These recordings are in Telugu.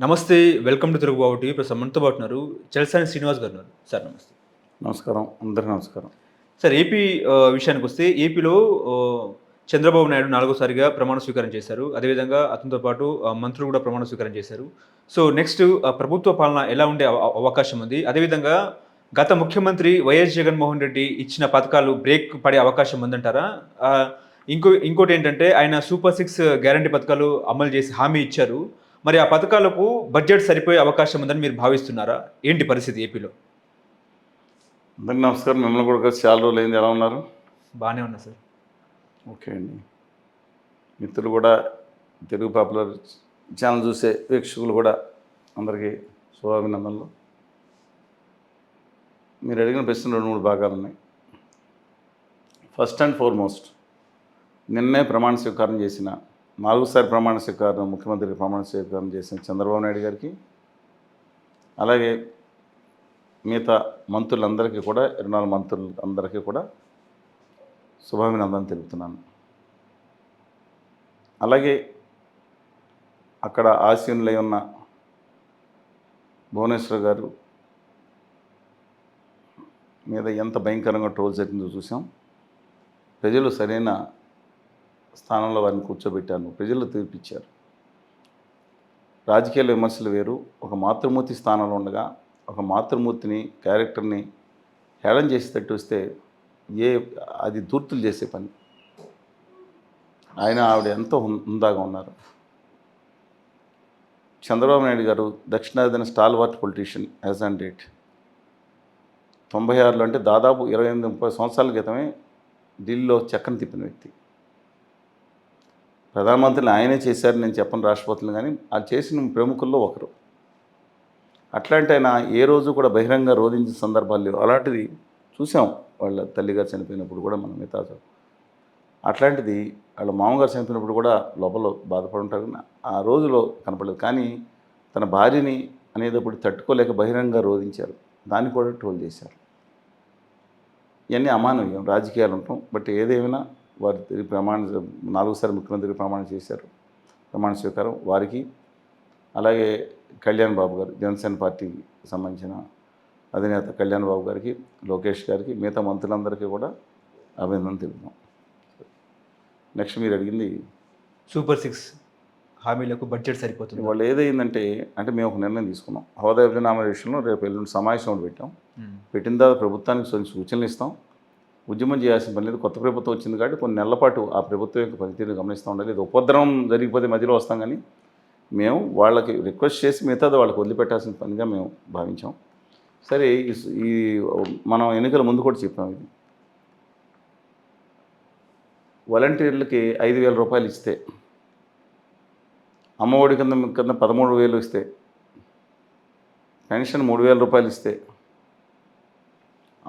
నమస్తే welcome to Telugu Babu TV. ప్రస్తుతం మనతో పాటు ఉన్నారు. చలసాని శ్రీనివాస్ గారు ఉన్నారు. సార్ నమస్తే. నమస్కారం. అందరికీ నమస్కారం. సార్ ఏపీ విషయానికి వస్తే ఏపీలో చంద్రబాబు నాయుడు నాలుగోసారిగా ప్రమాణ స్వీకారం చేశారు. అదేవిధంగా అతనితో పాటు మంత్రులు కూడా ప్రమాణ స్వీకారం చేశారు. సో నెక్స్ట్ ప్రభుత్వ పాలన ఎలా ఉండే అవ- అవకాశం ఉంది? అదేవిధంగా గత ముఖ్యమంత్రి వైఎస్ జగన్మోహన్ రెడ్డి ఇచ్చిన పథకాలు బ్రేక్ పడే అవకాశం ఉందంటారా? ఇంకో ఇంకోటి ఏంటంటే ఆయన సూపర్ సిక్స్ గ్యారంటీ పథకాలు అమలు చేసి హామీ ఇచ్చారు. మరి ఆ పథకాలకు బడ్జెట్ సరిపోయే అవకాశం ఉందని మీరు భావిస్తున్నారా? ఏంటి పరిస్థితి ఏపీలో? అందరికీ నమస్కారం. మిమ్మల్ని కూడా కలిసి చాలా రోజులు అయింది. ఎలా ఉన్నారు? బాగానే ఉన్నా సార్. ఓకే అండి. మిత్రులు కూడా తెలుగు పాపులర్ ఛానల్ చూసే వీక్షకులు కూడా అందరికీ శుభాభినందనలు. మీరు అడిగిన ప్రశ్న రెండు మూడు భాగాలు ఉన్నాయి. ఫస్ట్ అండ్ ఫార్మోస్ట్ నిన్నే ప్రమాణ స్వీకారం చేసిన నాలుగోసారి ప్రమాణ స్వీకారం ముఖ్యమంత్రి ప్రమాణ స్వీకారం చేసిన చంద్రబాబు నాయుడు గారికి అలాగే మిగతా మంత్రులందరికీ కూడా ఇరవై నాలుగు మంత్రులు అందరికీ కూడా శుభాభినందన తెలుపుతున్నాను. అలాగే అక్కడ ఆశీనులై ఉన్న భువనేశ్వర్ గారు మీద ఎంత భయంకరంగా ట్రోల్ జరిగిందో చూసాం ప్రజలు సరైన స్థానంలో వారిని కూర్చోబెట్టాను. ప్రజలు తీర్పిచ్చారు. రాజకీయ విమర్శలు వేరు. ఒక మాతృమూర్తి స్థానంలో ఉండగా ఒక మాతృమూర్తిని క్యారెక్టర్ని హేళన చేసేటట్టు వస్తే ఏ అది దూర్తులు చేసే పని. ఆయన ఆవిడ ఎంతో హుందాగా ఉన్నారు. చంద్రబాబు నాయుడు గారు దక్షిణాదిన stalwart politician as on date. తొంభై ఆరులో అంటే దాదాపు ఇరవై ఎనిమిది ముప్పై సంవత్సరాల క్రితమే ఢిల్లీలో చక్కని తిప్పిన వ్యక్తి. ప్రధానమంత్రిని ఆయనే చేశారు నేను చెప్పను రాష్ట్రపతులు కానీ అది చేసిన ప్రముఖుల్లో ఒకరు. అట్లాంటి ఆయన ఏ రోజు కూడా బహిరంగ రోధించిన సందర్భాలు లేవు. అలాంటిది చూసాం. వాళ్ళ తల్లిగారు చనిపోయినప్పుడు కూడా మనం మిగతా అట్లాంటిది వాళ్ళ మామగారు చనిపోయినప్పుడు కూడా లోపల బాధపడి ఉంటారు కానీ ఆ రోజులో కనపడలేదు. కానీ తన భార్యని అనేటప్పుడు తట్టుకోలేక బహిరంగ రోధించారు. దాన్ని కూడా ట్రోల్ చేశారు. ఇవన్నీ అమానవీయం. రాజకీయాలు ఉంటాం. బట్ ఏదేమైనా వారి తిరిగి ప్రమాణ నాలుగోసారి ముఖ్యమంత్రి ప్రమాణం చేశారు. ప్రమాణ స్వీకారం వారికి. అలాగే కళ్యాణ్ బాబు గారు జనసేన పార్టీకి సంబంధించిన అధినేత కళ్యాణ్ బాబు గారికి లోకేష్ గారికి మిగతా మంత్రులందరికీ కూడా అభినందన తెలుపుతాం నెక్స్ట్ మీరు అడిగింది? సూపర్ సిక్స్ హామీలకు బడ్జెట్ సరిపోతుంది. వాళ్ళు ఏదైందంటే అంటే మేము ఒక నిర్ణయం తీసుకున్నాం. హోదా విభజన విషయంలో రేపు ఎల్లుండి సమావేశం పెట్టాం. పెట్టిన తర్వాత ప్రభుత్వానికి సూచనలు ఇస్తాం. ఉద్యమం చేయాల్సిన పని లేదు. కొత్త ప్రభుత్వం వచ్చింది కాబట్టి కొన్ని నెలల పాటు ఆ ప్రభుత్వం యొక్క పనితీరుని గమనిస్తూ ఉండాలి. ఇది ఉపద్రవం జరిగిపోతే మధ్యలో వస్తాం కానీ మేము వాళ్ళకి రిక్వెస్ట్ చేసి మిగతాది వాళ్ళకి వదిలిపెట్టాల్సిన పనిగా మేము భావించాం. సరే ఈ మనం ఎన్నికల ముందు కూడా చెప్పాం ఇది. వాలంటీర్లకి ఐదు వేల రూపాయలు ఇస్తే అమ్మఒడి కింద కింద పదమూడు వేలు ఇస్తే పెన్షన్ మూడు వేల రూపాయలు ఇస్తే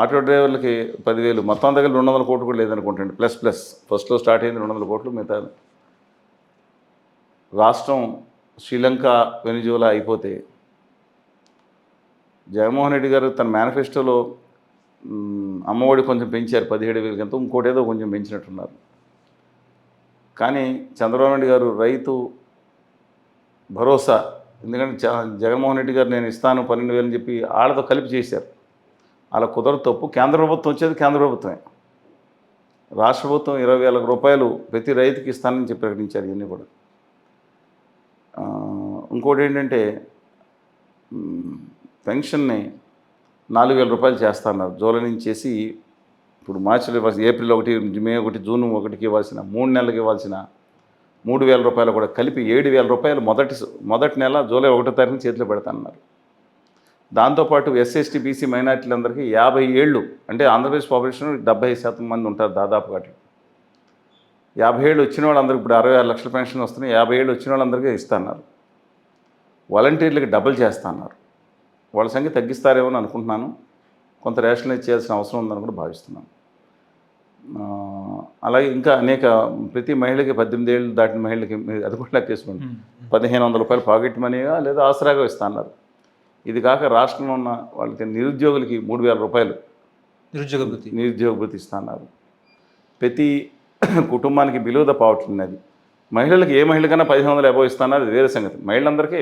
ఆటో డ్రైవర్లకి పదివేలు మొత్తం దగ్గర రెండు వందల కోట్లు కూడా లేదనుకుంటండి ప్లస్ ప్లస్. ఫస్ట్లో స్టార్ట్ అయింది రెండు వందల కోట్లు మిగతా రాష్ట్రం శ్రీలంక వెనిజువలా అయిపోతే జగన్మోహన్ రెడ్డి గారు తన మేనిఫెస్టోలో అమ్మఒడి కొంచెం పెంచారు పదిహేడు వేలకి ఎంతో ఇంకోటి ఏదో కొంచెం పెంచినట్టున్నారు. కానీ చంద్రబాబు నాయుడు గారు రైతు భరోసా ఎందుకంటే జగన్మోహన్ రెడ్డి గారు నేను ఇస్తాను పన్నెండు వేలు చెప్పి వాళ్ళతో కలిపి చేశారు. అలా కుదరదు తప్పు. కేంద్ర ప్రభుత్వం వచ్చేది కేంద్ర ప్రభుత్వమే. రాష్ట్ర ప్రభుత్వం ఇరవై వేల రూపాయలు ప్రతి రైతుకి ఇస్తానని చెప్పి ప్రకటించారు ఇవన్నీ కూడా. ఇంకోటి ఏంటంటే పెన్షన్ని నాలుగు వేల రూపాయలు చేస్తున్నారు. జూలై నుంచి చేసి ఇప్పుడు మార్చిలో ఇవ్వాల్సిన ఏప్రిల్ ఒకటి మే ఒకటి జూన్ ఒకటికి ఇవ్వాల్సిన మూడు నెలలకు ఇవ్వాల్సిన మూడు వేల రూపాయలు కూడా కలిపి ఏడు వేల రూపాయలు మొదటి మొదటి నెల జూలై ఒకటో తారీఖున చేతిలో పెడతానన్నారు. దాంతోపాటు ఎస్ఎస్టీ బీసీ మైనార్టీలందరికీ యాభై ఏళ్ళు అంటే ఆంధ్రప్రదేశ్ పాపులేషన్ డెబ్బై శాతం మంది ఉంటారు దాదాపు అట్లా. యాభై ఏళ్ళు వచ్చిన వాళ్ళందరికీ ఇప్పుడు అరవై ఆరు లక్షల పెన్షన్ వస్తున్నాయి యాభై ఏళ్ళు వచ్చిన వాళ్ళందరికీ ఇస్తున్నారు. వాలంటీర్లకి డబుల్ చేస్తున్నారు. వాళ్ళ సంఖ్య తగ్గిస్తారేమో అని అనుకుంటున్నాను. కొంత రేషనలైజ్ చేయాల్సిన అవసరం ఉందని కూడా భావిస్తున్నాను. అలాగే ఇంకా అనేక ప్రతి మహిళకి పద్దెనిమిది ఏళ్ళు దాటిన మహిళకి అది కూడా లెక్కేసుకోండి. పదిహేను వందల రూపాయలు పాకెట్ మనీగా లేదా ఆసరాగా ఇస్తా అన్నారు ఇది కాక రాష్ట్రంలో ఉన్న వాళ్ళకి నిరుద్యోగులకి మూడు వేల రూపాయలు నిరుద్యోగ నిరుద్యోగ భృతి ఇస్తా అన్నారు ప్రతి కుటుంబానికి బిలో ద పావర్టీ ఉన్నది మహిళలకు ఏ మహిళకైనా పదిహేను వందలు అబో ఇస్తున్నారు అది వేరే సంగతి. మహిళలందరికీ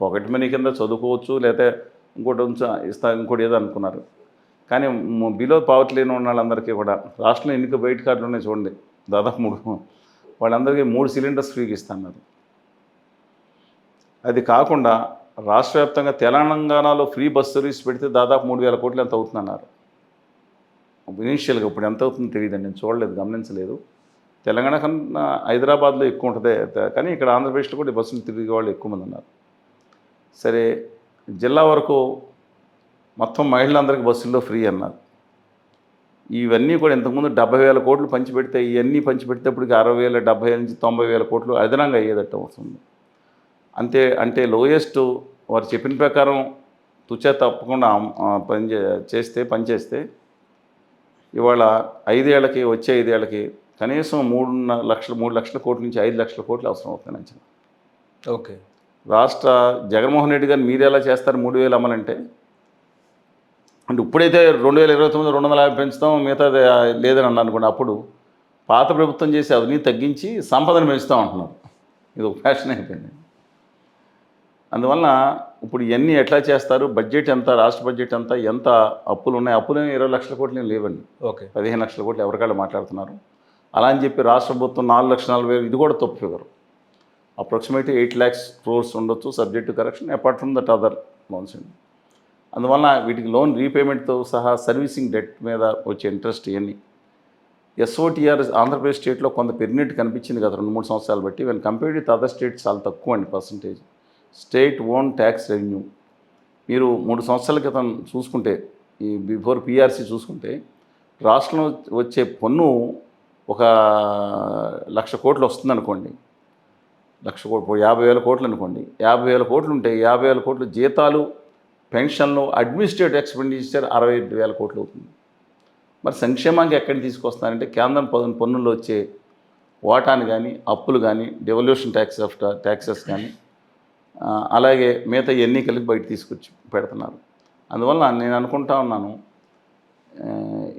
పాకెట్ మనీ కింద చదువుకోవచ్చు లేకపోతే ఇంకోటి ఉంచా ఇస్తా ఇంకోటి ఏదో అనుకున్నారు. కానీ బిలో పావర్టీ లేని ఉన్న వాళ్ళందరికీ కూడా రాష్ట్రంలో ఎన్నిక బయట కార్డులు ఉన్నాయి చూడండి. దాదాపు మూడు వాళ్ళందరికీ మూడు సిలిండర్స్ ఫ్రీగా ఇస్తున్నారు. అది కాకుండా రాష్ట్ర వ్యాప్తంగా తెలంగాణలో ఫ్రీ బస్ సర్వీస్ పెడితే దాదాపు మూడు వేల కోట్లు ఎంత అవుతుందన్నారు. ఇనీషియల్గా ఇప్పుడు ఎంత అవుతుందో తెలియదండి నేను చూడలేదు గమనించలేదు. తెలంగాణ కన్నా హైదరాబాద్లో ఎక్కువ ఉంటుంది కానీ ఇక్కడ ఆంధ్రప్రదేశ్లో కూడా బస్సులు తిరిగే వాళ్ళు ఎక్కువ మంది ఉన్నారు. సరే జిల్లా వరకు మొత్తం మహిళలందరికీ బస్సుల్లో ఫ్రీ అన్నారు. ఇవన్నీ కూడా ఇంతకుముందు డెబ్బై వేల కోట్లు పంచిపెడితే ఇవన్నీ పంచిపెడితే ఇప్పటికి అరవై వేల డెబ్బై వేల నుంచి తొంభై వేల కోట్లు అదనంగా అయ్యేటట్టు అవుతుంది అంతే అంటే లోయెస్ట్ వారు చెప్పిన ప్రకారం తుచా తప్పకుండా పని చేస్తే పని చేస్తే ఇవాళ ఐదేళ్ళకి వచ్చే ఐదేళ్ళకి కనీసం మూడున్నర లక్షల మూడు లక్షల కోట్ల నుంచి ఐదు లక్షల కోట్లు అవసరం అవుతుంది అంచనా. ఓకే. రాష్ట్ర జగన్మోహన్ రెడ్డి గారు మీరు ఎలా చేస్తారు మూడు వేలు అమలంటే? అంటే ఇప్పుడైతే రెండు వేల ఇరవై తొమ్మిది రెండు వందల యాభై పెంచుతాం మిగతాది ఆ, లేదని అన్నారు అనుకోండి అప్పుడు పాత ప్రభుత్వం చేసే అవినీతి తగ్గించి సంపదను పెంచుతాం అంటున్నారు. ఇది ఒక ఫ్యాషన్ అయిపోయింది. అందువలన ఇప్పుడు ఇవన్నీ ఎట్లా చేస్తారు? బడ్జెట్ ఎంత? రాష్ట్ర బడ్జెట్ ఎంత? ఎంత అప్పులు ఉన్నాయి? అప్పులు ఇరవై లక్షల కోట్లు లేవండి. ఓకే. పదిహేను లక్షల కోట్లు ఎవరికాళ్ళు మాట్లాడుతున్నారు? అలా అని చెప్పి రాష్ట్ర ప్రభుత్వం నాలుగు లక్షల నలభై వేలు ఇది కూడా తప్పు figure approximately eight lakhs crores ఉండొచ్చు subject to correction apart from that other loans అండి. అందువలన వీటికి లోన్ రీపేమెంట్తో సహా సర్వీసింగ్ డెట్ మీద వచ్చే ఇంట్రెస్ట్ ఇవన్నీ ఎస్ఓటీఆర్ ఆంధ్రప్రదేశ్ స్టేట్లో కొంత పెరిగినట్టు కనిపించింది కదా రెండు మూడు సంవత్సరాలు బట్టి. When compared with other states చాలా తక్కువ అండి percentage state own tax revenue. మీరు మూడు సంవత్సరాల క్రితం చూసుకుంటే ఈ బిఫోర్ పిఆర్సీ చూసుకుంటే రాష్ట్రంలో వచ్చే పన్ను ఒక లక్ష కోట్లు వస్తుంది అనుకోండి లక్ష కోట్లు యాభై వేల కోట్లు అనుకోండి. యాభై వేల కోట్లు ఉంటే యాభై వేల కోట్లు జీతాలు పెన్షన్లు అడ్మినిస్ట్రేటివ్ ఎక్స్పెండిచర్ అరవై ఐదు వేల కోట్లు అవుతుంది. మరి సంక్షేమానికి ఎక్కడికి తీసుకొస్తారంటే కేంద్రం పన్ను పన్నుల్లో వచ్చే వాటాను కానీ అప్పులు కానీ డెవల్యూషన్ ట్యాక్స్ ఆఫ్ ట్యాక్సెస్ కానీ అలాగే మిగతా ఎన్ని కలిపి బయట తీసుకొచ్చి పెడుతున్నారు. అందువల్ల నేను అనుకుంటా ఉన్నాను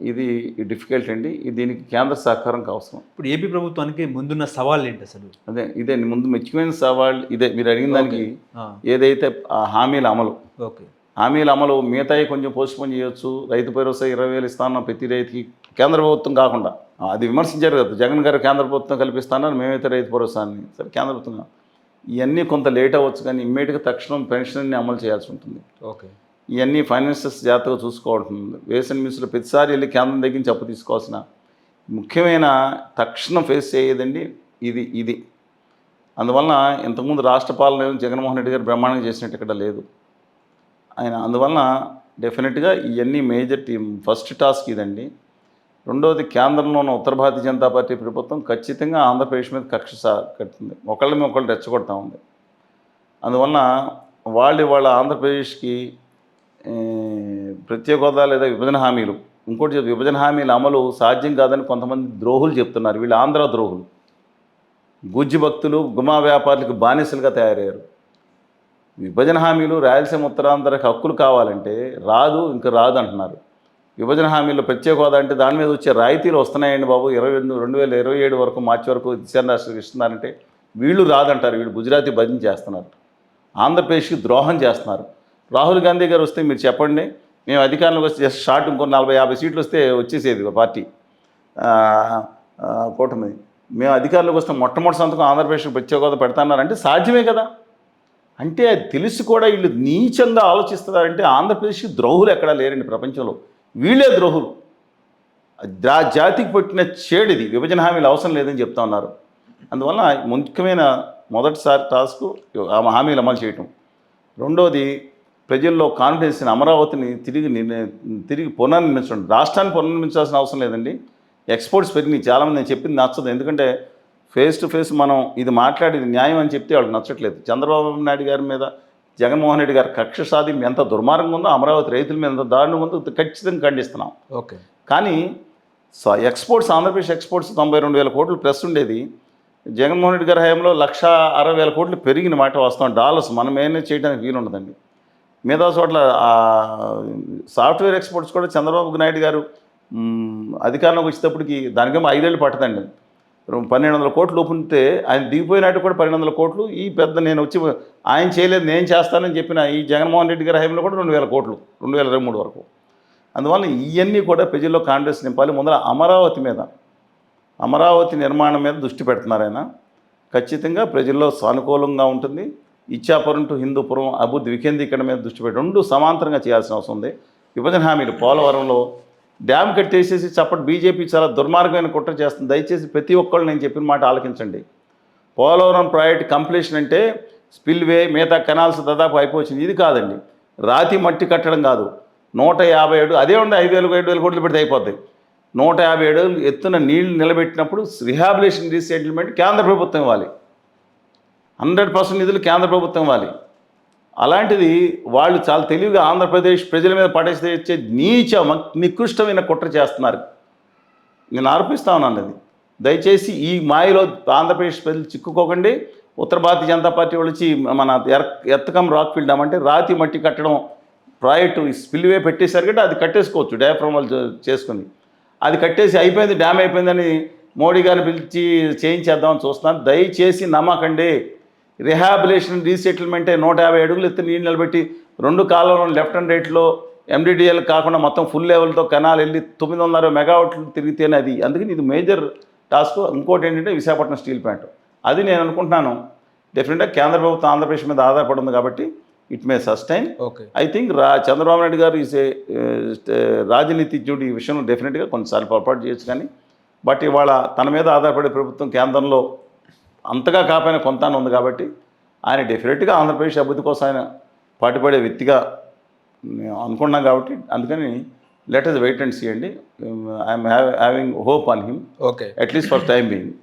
ఇది డిఫికల్ట్ అండి. దీనికి కేంద్ర సహకారం అవసరం ఇప్పుడు ఏపీ ప్రభుత్వానికి ముందున్న సవాళ్ళు ఏంటి అసలు? అదే ఇదే ముందు ముఖ్యమైన సవాళ్ళు ఇదే. మీరు అడిగిన దానికి ఏదైతే ఆ హామీల అమలు ఓకే. హామీల అమలు మిగతాయి కొంచెం పోస్ట్పోన్ చేయొచ్చు. రైతు భరోసా ఇరవై వేలు ఇస్తాను ప్రతి రైతుకి కేంద్ర ప్రభుత్వం కాకుండా అది విమర్శించారు కదా జగన్ గారు కేంద్ర ప్రభుత్వం కల్పిస్తానని మేమైతే రైతు భరోసాని సరే కేంద్ర ప్రభుత్వం. ఇవన్నీ కొంత లేట్ అవ్వచ్చు కానీ ఇమ్మీడియట్గా తక్షణం పెన్షన్ని అమలు చేయాల్సి ఉంటుంది. ఓకే. ఇవన్నీ ఫైనాన్సెస్ జాగ్రత్తగా చూసుకోవాల్సి ఉంటుంది వేసిన మినిస్టర్ ప్రతిసారి వెళ్ళి కేంద్రం దగ్గర నుంచి అప్పు తీసుకోవాల్సిన ముఖ్యమైన తక్షణం ఫేస్ అయ్యేదండి ఇది ఇది. అందువలన ఇంతకుముందు రాష్ట్ర పాలన జగన్మోహన్ రెడ్డి గారు బ్రహ్మాండంగా చేసినట్టు ఇక్కడ లేదు. ఆయన అందువలన డెఫినెట్గా ఇవన్నీ మేజర్ టీం ఫస్ట్ టాస్క్ ఇదండి. రెండవది కేంద్రంలో ఉన్న ఉత్తర భారతీయ జనతా పార్టీ ప్రభుత్వం ఖచ్చితంగా ఆంధ్రప్రదేశ్ మీద కక్ష సా కట్టింది ఒకళ్ళ మీద ఒకళ్ళు రెచ్చగొడతా ఉంది అందువలన వాళ్ళు వాళ్ళ ఆంధ్రప్రదేశ్కి ప్రత్యేక హోదా లేదా విభజన హామీలు ఇంకోటి విభజన హామీల అమలు సాధ్యం కాదని కొంతమంది ద్రోహులు చెప్తున్నారు. వీళ్ళు ఆంధ్ర ద్రోహులు. గుజ్జి భక్తులు గుమా వ్యాపారులకు బానిసలుగా తయారయ్యారు. విభజన హామీలు రాయలసీమ ఉత్తరాంధ్రకి హక్కులు కావాలంటే రాదు ఇంకా రాదు అంటున్నారు. విభజన హామీలో ప్రత్యేక హోదా అంటే దాని మీద వచ్చే రాయితీలు వస్తున్నాయండి బాబు. ఇరవై రెండు రెండు వేల ఇరవై ఏడు వరకు మార్చి వరకు దిశా ఇస్తున్నారంటే వీళ్ళు రాదంటారు. వీళ్ళు గుజరాతీ భజన చేస్తున్నారు. ఆంధ్రప్రదేశ్కి ద్రోహం చేస్తున్నారు. రాహుల్ గాంధీ గారు వస్తే మీరు చెప్పండి. మేము అధికారంలోకి వస్తే జస్ట్ షార్ట్ ఇంకో నలభై యాభై సీట్లు వస్తే వచ్చేసేది పార్టీ. కూటమి. మేము అధికారంలోకి వస్తే మొట్టమొదటి సంతకం ఆంధ్రప్రదేశ్కి ప్రత్యేక హోదా పెడతాన్నారంటే సాధ్యమే కదా. అంటే తెలిసి కూడా వీళ్ళు నీచంగా ఆలోచిస్తున్నారంటే ఆంధ్రప్రదేశ్కి ద్రోహులు ఎక్కడా లేరండి ప్రపంచంలో. వీళ్ళే ద్రోహులు. జా జాతికి పుట్టిన చేడిది విభజన హామీలు అవసరం లేదని చెప్తా ఉన్నారు. అందువల్ల ముఖ్యమైన మొదటిసారి టాస్క్ ఆ హామీలు అమలు చేయటం. రెండోది ప్రజల్లో కాన్ఫిడెన్స్ని అమరావతిని తిరిగి తిరిగి పునర్నిర్మించడం. రాష్ట్రాన్ని పునర్నిర్మించాల్సిన అవసరం లేదండి. ఎక్స్పోర్ట్స్ పెరిగినాయి. చాలామంది నేను చెప్పింది నచ్చదు. ఎందుకంటే ఫేస్ టు ఫేస్ మనం ఇది మాట్లాడేది న్యాయం అని చెప్తే వాళ్ళకి నచ్చట్లేదు. చంద్రబాబు నాయుడు గారి మీద జగన్మోహన్ రెడ్డి గారి కక్ష సాధింపు ఎంత దుర్మార్గంగా ఉందో అమరావతి రైతుల మీద ఎంత దారుణంగా ఉందో ఖచ్చితంగా ఖండిస్తున్నాం. ఓకే. కానీ స- ఎక్స్పోర్ట్స్ ఆంధ్రప్రదేశ్ ఎక్స్పోర్ట్స్ తొంభై రెండు వేల కోట్లు ప్లస్ ఉండేది. జగన్మోహన్ రెడ్డి గారి హయాంలో లక్ష అరవై వేల కోట్లు పెరిగిన మాట వస్తాం డాలర్స్ మనం మేనేజ్ చేయడానికి వీలు ఉండదండి. మిగతా చోట్ల సాఫ్ట్వేర్ ఎక్స్పోర్ట్స్ కూడా చంద్రబాబు నాయుడు గారు అధికారంలోకి వచ్చేటప్పటికి దానికేమో ఐదేళ్ళు పట్టదండి. పన్నెండు వందల కోట్లు ఉంటే ఆయన దిగిపోయినట్టు కూడా పన్నెండు వందల కోట్లు. ఈ పెద్ద నేను వచ్చి ఆయన చేయలేదు నేను చేస్తానని చెప్పిన ఈ జగన్మోహన్ రెడ్డి గారి హయాంలో కూడా రెండు వేల కోట్లు రెండు వేల ఇరవై మూడు వరకు. అందువల్ల ఇవన్నీ కూడా ప్రజల్లో కాంగ్రెస్ నింపాలి. ముందర అమరావతి మీద అమరావతి నిర్మాణం మీద దృష్టి పెడుతున్నారు ఆయన. ఖచ్చితంగా ప్రజల్లో సానుకూలంగా ఉంటుంది. ఇచ్చాపురం టు హిందూపురం అభివృద్ధి వికేంద్రీకరణ మీద దృష్టి పెట్టి రెండు సమాంతరంగా చేయాల్సిన అవసరం ఉంది. విభజన హామీలు పోలవరంలో డ్యామ్ కట్టేసేసి చప్పటి బీజేపీ చాలా దుర్మార్గమైన కుట్ర చేస్తుంది. దయచేసి ప్రతి ఒక్కళ్ళు నేను చెప్పిన మాట ఆలకించండి. పోలవరం ప్రాజెక్ట్ కంప్లీషన్ అంటే స్పిల్వే మిగతా కెనాల్స్ దాదాపు అయిపోయింది. ఇది కాదండి. రాతి మట్టి కట్టడం కాదు. నూట యాభై ఏడు అదే ఉంది ఐదు వేలు ఏడు వేల కోట్లు పెడితే అయిపోతాయి నూట యాభై ఏడు ఎత్తున నీళ్ళు నిలబెట్టినప్పుడు రిహాబిలేషన్ రీసెటిల్మెంట్ కేంద్ర ప్రభుత్వం ఇవ్వాలి. హండ్రెడ్ పర్సెంట్ నిధులు కేంద్ర ప్రభుత్వం ఇవ్వాలి. అలాంటిది వాళ్ళు చాలా తెలివిగా ఆంధ్రప్రదేశ్ ప్రజల మీద పడేస్తే ఇచ్చే నీచ నికృష్టమైన కుట్ర చేస్తున్నారు. నేను ఆరోపిస్తా ఉన్నాను అది. దయచేసి ఈ మాయలో ఆంధ్రప్రదేశ్ ప్రజలు చిక్కుకోకండి. ఉత్తర భారతీయ జనతా పార్టీ వాళ్ళు వచ్చి మన ఎర్ ఎత్తకం రాక్ ఫీల్డ్ అంటే రాతి మట్టి కట్టడం ప్రాజెక్టు స్పిల్వే పెట్టేశారు కంటే అది కట్టేసుకోవచ్చు డయాఫ్రమ్ వాళ్ళు చేసుకుని. అది కట్టేసి అయిపోయింది డ్యామ్ అయిపోయిందని మోడీ గారిని పిలిచి చేయించేద్దామని చూస్తున్నాను దయచేసి నమ్మకండి. రిహాబిలేషన్ రీసెటిల్మెంటే నూట యాభై అడుగులు ఎత్తి నీళ్ళు నిలబెట్టి రెండు కాలంలో లెఫ్ట్ అండ్ రైట్లో ఎండిడిఎల్ కాకుండా మొత్తం ఫుల్ లెవెల్తో కెనాల్ వెళ్ళి తొమ్మిది వందల మెగావాట్లు తిరిగితేనే అది. అందుకని ఇది మేజర్ టాస్క్. ఇంకోటి ఏంటంటే విశాఖపట్నం స్టీల్ ప్లాంట్. అది నేను అనుకుంటున్నాను. డెఫినెట్గా కేంద్ర ప్రభుత్వం ఆంధ్రప్రదేశ్ మీద ఆధారపడి ఉంది కాబట్టి it may sustain. Okay. I think రా చంద్రబాబు నాయుడు గారు ఏ రాజనీతిజ్ఞుడు ఈ విషయంలో డెఫినెట్గా కొన్నిసార్లు పొరపాటు చేయొచ్చు కానీ. బట్ ఇవాళ తన మీద ఆధారపడే ప్రభుత్వం కేంద్రంలో అంతగా కాపాయిన కొంత ఉంది కాబట్టి ఆయన డెఫినెట్గా ఆంధ్రప్రదేశ్ అభివృద్ధి కోసం ఆయన పాటుపడే వ్యక్తిగా అనుకున్నాం కాబట్టి అందుకని లెట్ వెయిట్ అండ్. సీ అండి I'm having hope on him okay at least for time being